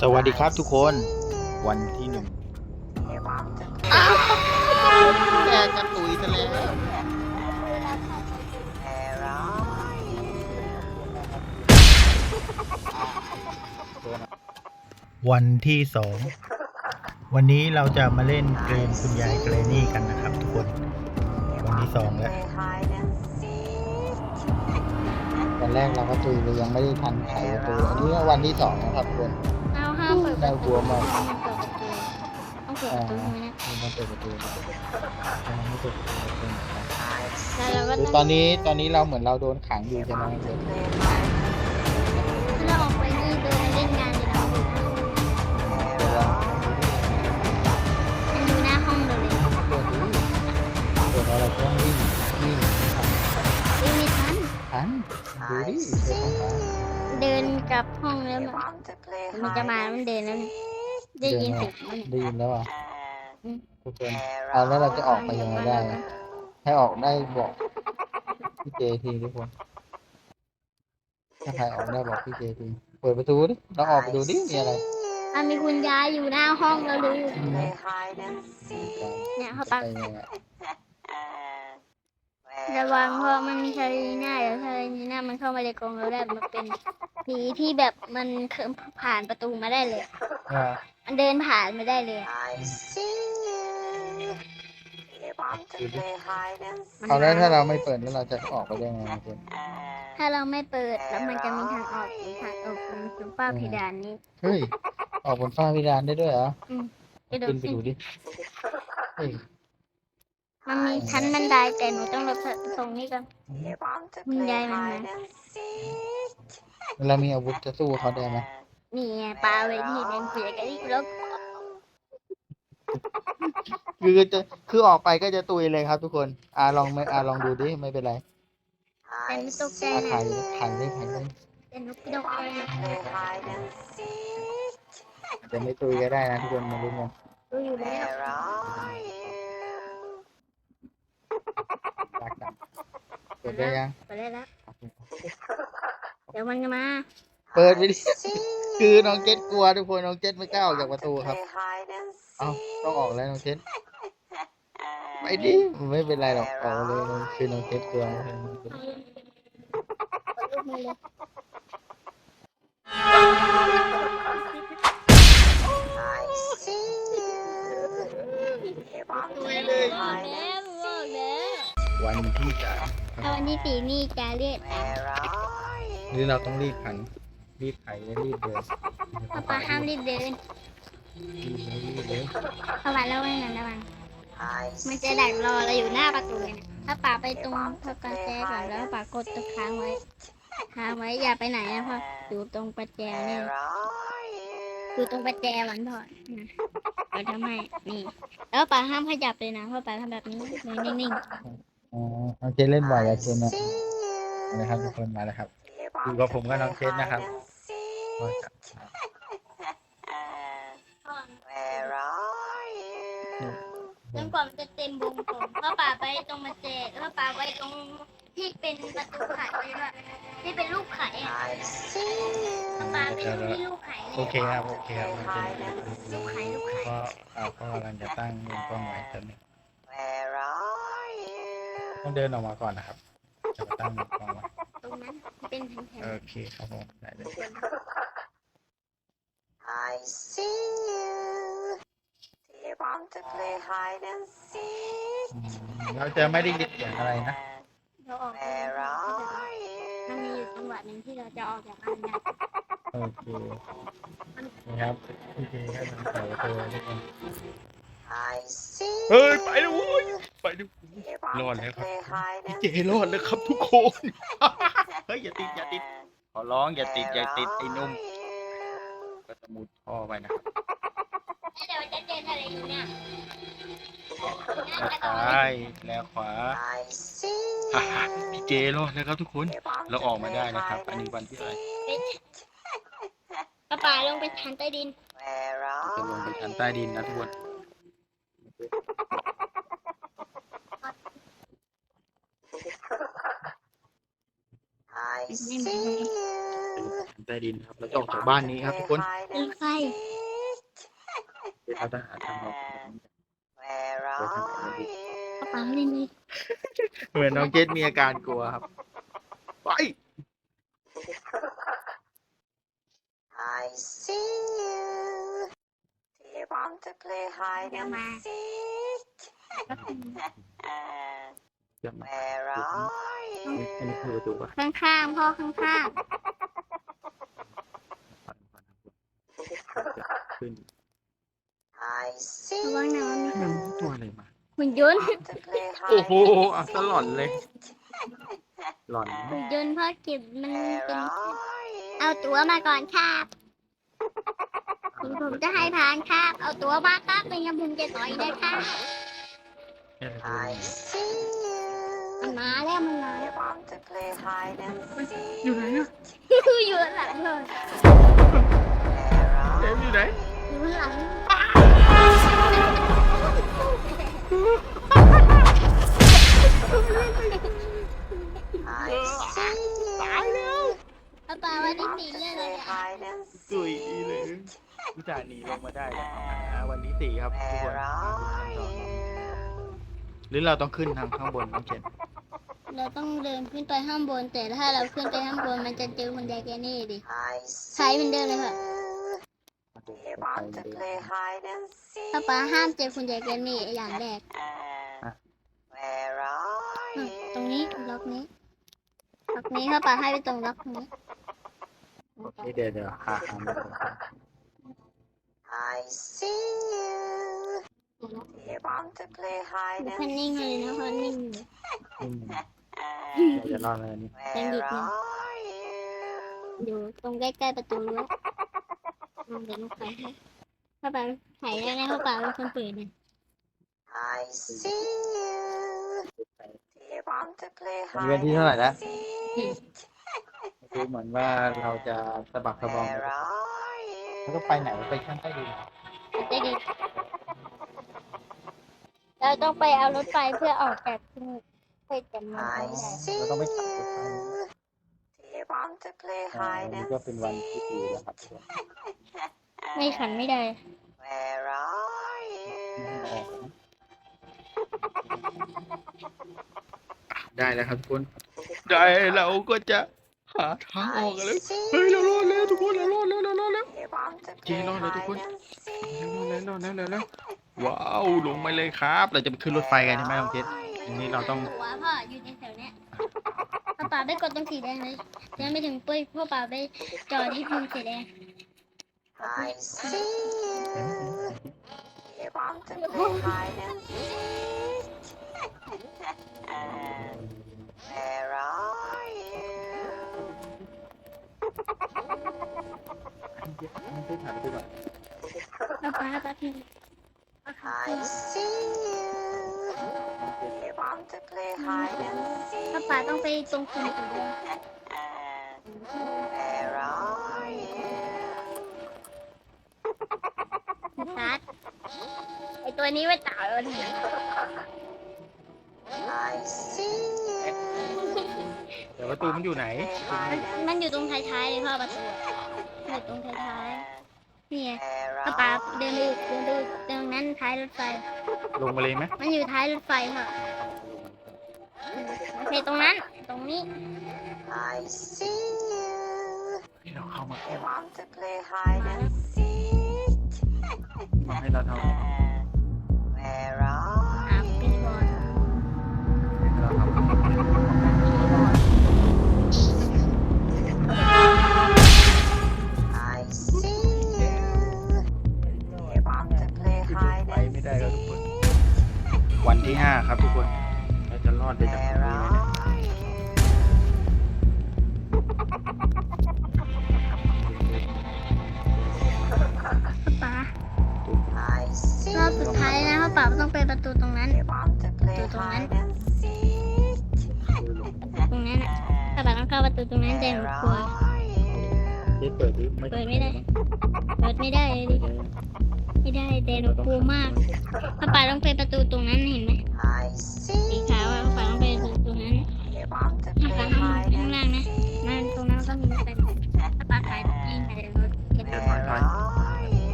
สวัสดีครับทุกคนวันที่หนึ่งแกจะตุยซะแล้ววันที่สองวันนี้เราจะมาเล่นเกมคุณยายเกรนี่กันนะครับทุกคน วันที่สองแล้ววันแรกเราก็ตุยเลยยังไม่ได้ทันไขประตูอันนี้วันที่สองนะครับทุกคน เอาห้ามเปิดประได้ตูกลัวมาก ต้องเปิดประตูต้องเปิดประตูใช่ไหมเนี่ยมันเปิดประตูยังไม่เปิดประตูเลยแล้วเราก็คือตต้อองนนี้ตอนนี้เราเหมือนเราโดนขังอยู่ใช่ไหมเพื่อนเราออกไปนี่เดินเล่นงานอยู่นะเดี๋ยวเรามันอยู่หน้าห้องเราเลยเปิดดูเปิดอะไรต้องวิ่งวิ่งวิ่งไม่ทันทันดูดิเปิดของฟ้า เดินกลับห้องแล้วมันมันจะมามันเดินแล้วเนี่ยได้ยินเสียงมันได้ยินแล้วอะอืมทุกคนเอาแล้วเราจะออกไปยังไงได้อะให้ออกได้บอกพี่เจทีทุกคนถ้าใครออกได้บอกพี่เจทีเปิดประตูดิเราออกไปดูดิมีอะไรอะมีคุณยายอยู่หน้าห้องเราเลยเนี่ยเขาปักไปยังไงอะ ระวังเพราะมันชาลีน่าเดี๋ยวชาลีน่ามันเข้ามาในกรงเราได้มันเป็นผีที่แบบมันเคยผ่านประตูมาได้เลย อ่ามันเดินผ่านมาได้เลยมันเอาแล้วถ้าเราไม่เปิดแล้วเราจะออกไปได้ไงทุกคนถ้าเราไม่เปิดแล้วมันจะมีทางออกหรือทางออกตรงตรงฝ้าเพดานนี้เฮ้ยออกบนฟ้าพิดานได้ด้วยเหรอกระโดขึ้ดนไปขึ้นดูดิเฮ้ย มันมีชั้นบันไดแต่หนูต้องลบตรงนี้ก่อนคุณยายมันมาเรามีอาวุธจะสู้เขาได้ไหมนี่ไงปลาไว้ที่เป็นเสียกันอีกแล้วคือจะคือออกไปก็จะตุยเลยครับ ทุกคนอ่าลองไม่อ่าลองดูดิไม่เป็นไรแต่ไม่ตกใจอ่านะถ่ายถ่ายได้ถ่ายได้แต่หนูไม่ตกใจนะจะไม่ตุยก็ได้นะทุกคนมาลุ้นกันรู้อยู่แล้ว รักกันเปิดได้ยังไปได้แล้ว เดี๋ยวมันจะมา เปิดไปดิคือน้องเจษกลัวทุกคนน้องเจษไม่กล้าออกจากประตูครับ เอ้าต้องออกแล้วน้องเจษไปดิไม่เป็นไรหรอกออกเลยน้องคือน้องเจษกลัวเอาลูกมือเลยตุยเลยบอกแล้วบอกแล้ววันที่สาม ถ้าวันที่สี่นี่จะเรียกอะนี่เราต้องรีบขัน รีบไถและรีบเดินป้าป้าห้ามรีบเดินรีบเลยรีบเลยเข้ามาแล้วไม่นานระวังมันจะดักรอเราอยู่หน้าประตูเลยนะถ้าป่าไปตรงพระประแจก่อนแล้วป่ากดตัวค้างไว้ค้างไว้อย่าไปไหนนะพ่ออยู่ตรงประแจเนี่ยอยู่ตรงประแจหวันพ่อนะเราทำให้นี่ แล้วป่าห้ามขยับเลยนะเพราะป่าทำแบบนี้เลยนิ่ง อ๋อน้องเจษเล่นบ่อยอะเจนนะนะครับทุกคนมาแล้วครับอยู่กับผมกับน้องเจษนะครับๆจนกว่ามันจะเต็มวงกลมเพราะป่าไปตรงประแจแล้วป่าไปตรงที่เป็นประตูไขเลยว่าที่เป็นลูกไขอะป่าไปตรงที่ลูกไขเลยโอเคครับโอเคครับน้องเจษลูกไข่ลูกไข่ก็เอาก็กำลังจะตั้งมุมกล้องไว้ตอนนี้ ต้องเดินออกมาก่อนนะครับจะมาตั้งมุมกล้องไว้ตรงนั้นเป็นแผ่นโอเคครับผมได้เลย I see you. Do you want to play hide and seek? อืมเราจะไม่ได้ยินเสียงอะไรนะ ๆเราออกไป Where are you? มันมีอยู่จังหวะหนึ่งที่เราจะออกจากบ้านได้โอเคนี่ครับพี่เจก็ทำเสาเธอทุกคน I see เฮ้ยไปแล้วเว้ยไปดู you. Want Lord, to help us. play hide พี่ and เจรอดแล้วครับทุกคนเฮ้ยอย่าติดอย่าติดขอร้องอย่าติดอย่าติดไอ้นุ่มก็จะมุดท่อไปนะครับเดี๋ยวจะเจออะไรอยู่เนี่ยแล้วซ้ายแล้วขวา I see ฮ่าฮ่าพี่เจรอดแล้วครับทุกคน you. Want เรา to ออกมา play ได้นะครับ hide อันนี้ and วันที่อะไรกระป๋าลงไปชั้นใต้ดิน Where จะลง are ไปชั้นใต้ดินนะทุกคน I see you. ไปลงไปชั้นใต้ดินครับเราจะออกจากบ้านนี้ครับทุกคนรถไฟเดี๋ยวเราจะหาทางออก Where are you? กระเป๋าเล่นเลยเหมือนน้องเกดมีอาการกลัวครับไป I see you. Do you want to play hide and seek? เดี๋ยวมา Where are อันนี้ you? อันนี้คือประตูปะข้างๆพ่อข้างฟันฟันฟันขึ้น I see ๆระวังนะมันมีมันตัวอะไรมา หุ่นยนต์ want to play โอ้ hide โห and อะตลอดเลยหลอนหุ่นยนต์พ่อเก็บมัน Where เป็น are เอา you? ตัวมาก่อนครับ คุณผมจะให้ผ่านครับ เอาตัวมาครับเป็นงั้นผมจะต่อยนะครับ I see มัน you. มาแล้วมันมา You want to play hide and seek? อยู่ไหนอะอยู่ข้างหลังเลย วิจารณ์หนีลงมาได้อ่าวันนี้สี่ครับทุกคน Where are you? หรือเราต้องขึ้นทางข้างบนน้องเขียนเราต้องเดินขึ้นไปข้างบน แต่ถ้าเราขึ้นไปข้างบนมันจะเจอคุณยายแกนี่ดิ I ใช้ see เหมือนเดิมเลยค่ะ you. You want to play hide and ป้า seek? ป้าห้ามเจอคุณยายแกนี่อย่างแรก Where are อืม you? ตรงนี้ล็อกนี้ล็อกนี้ป้าป้าให้ไปตรงล็อกนี้โอเคเดี๋ยวเดี๋ยวหาทางมา I see you. You want to play hide พัน and นิ่งเลยนะ seek? พันนิ่งเลยอืมเดี๋ยวจะรอดเลยนี่ Where Thank you. are you? อยู่ตรงใกล้ๆประตูรั้วลองเดินลงไปให้ป้าป้าถ่ายได้ไหมป้าป้าเป็นคนเปิดเนี่ย I see you. You want to play วันนี้วัน hide ที่เท่าไหร่แล้ว and seek? คือเหมือนว่าเราจะสะบักสะบอม Where แล้ว are ก็ you? ไปไหนไปข้างใต้ดินได้ดีเราต้องไปเอารถไฟเพื่อออกจากที่นี่เพื่อจะมา I ได้ see เราต้องไปขับรถไฟ you. Do you want to play อ่า hide วันนี้ and ก็เป็นวันที่ดีแล้วครับไม่ขันไม่ได้ Where are you? ออกได้แล้วครับทุกคน ได้เราก็จะหาทางออกกันแล้วเฮ้ยเรารอดแล้วทุกคนเรารอดแล้ว เรารอดแล้ว You want to Chị play lo rồi, tôi hide quên. and seek? แล้วแล้วแล้วแล้วแล้วว้าวลงไปเลยครับ เราจะไปขึ้นรถไฟกันใช่ไหมน้องเกดอันนี้เราต้อง หัวพ่ออยู่ในแถวเนี้ยพ่อป่าไปกดตรงสีแดงเลยยังไม่ถึงปุ้ยพ่อป่าไปจอดที่พิมพ์สีแดง I see you. You want to play hide and seek? Where พ่อป่าแป๊บนึง I see you. You want to play hide and พ่อ seek? ป่าต้องไปตรงพิมพ์สีแดง Where are you? สตาร์ทไอตัวนี้ไม่ต่างเลย I see you. เดี๋ยวประตูมันอยู่ไหน Hide มันอยู่ตรงท้ายๆเลยพ่อประตูอยู่ตรงท้ายๆ นี่ไง Where พ่อป่า are เดินดูเดินดูตรงนั้นท้ายรถไฟ ลงมาเลยไหมมันอยู่ท้ายรถไฟค่ะโอเคตรงนั้น ตรงนี้ I see you. ให้เราเข้ามา You want to play hide and seek? มาให้เราทำ ที่ห้าครับทุกคนเราจะรอดไปจากตรง Where นี้ไหม are you? ป้า I see รอบสุดท้ายนะพ่อป๋าต้องไปประตูตรงนั้น You want to play Tôi không hide and seek? ตรงนั้นอะพ่อป๋าต้องเข้าประตูตรงนั้นแต่หนู Where กลัว are you? เจ๊เปิดดิเปิดไม่ได้ เปิดไม่ได้เลยดิ ไม่ได้เดนกลัวมากป้าป๋าต้องไปประตูตรงนั้นเห็นไหมสีขาวอะป้าป๋าต้องไปประตูตรงนั้นป้าป๋าห้ามข้างล่างนะนั่นตรงนั้นก็มีไปป้าป๋าขายเองแต่รถเก็บถอยถอย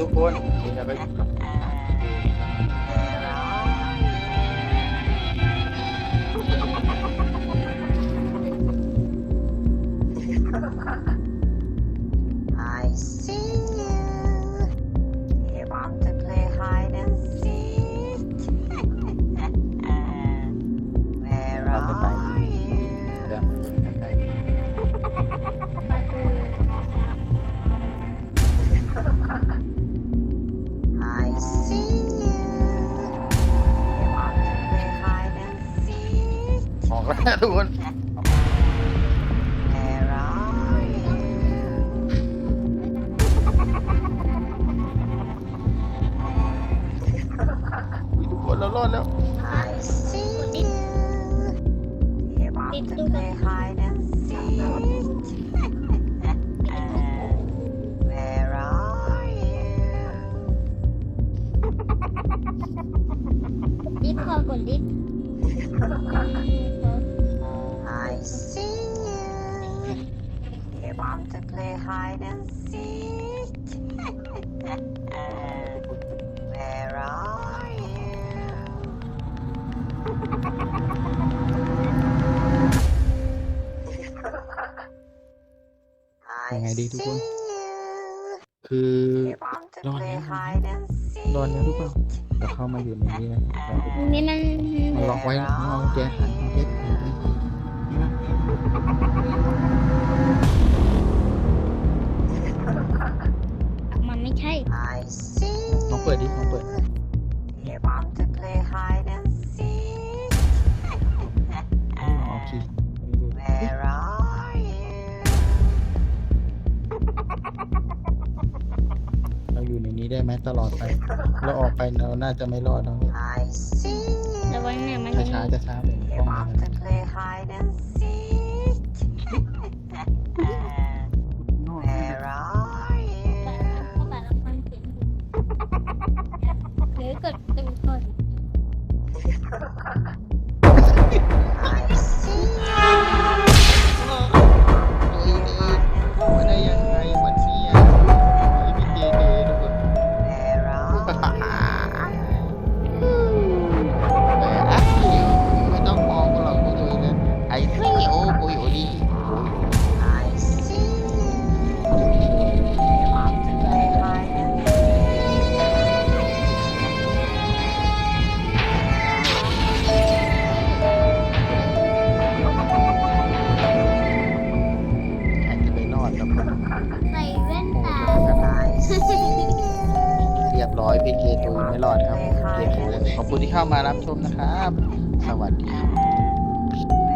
ทุกคนจะไป งไงดีทุกคน you. คือ Do you want to รอด play แล้ว hide and seek? รอดแล้วทุกคนจะเข้ามาอยู่ในนี้นะตรงนี้มันมันล็อกไว้นะเอาแจหันเจ็ดหันมันไม่ใช่ I see ลองเปิดดิลอง ตลอดไป เราออกไปเราน่าจะไม่รอดแล้ว I see you. ระวังเนี่ยมันช้ายังช้าๆจะช้าไป Do ห้ you อง want นั้ รียบร้อยพี่เกตูนไม่รอดครับเกมแข็งแรงขอบคุณที่เข้ามารับชมนะครับ สวัสดีครับ Where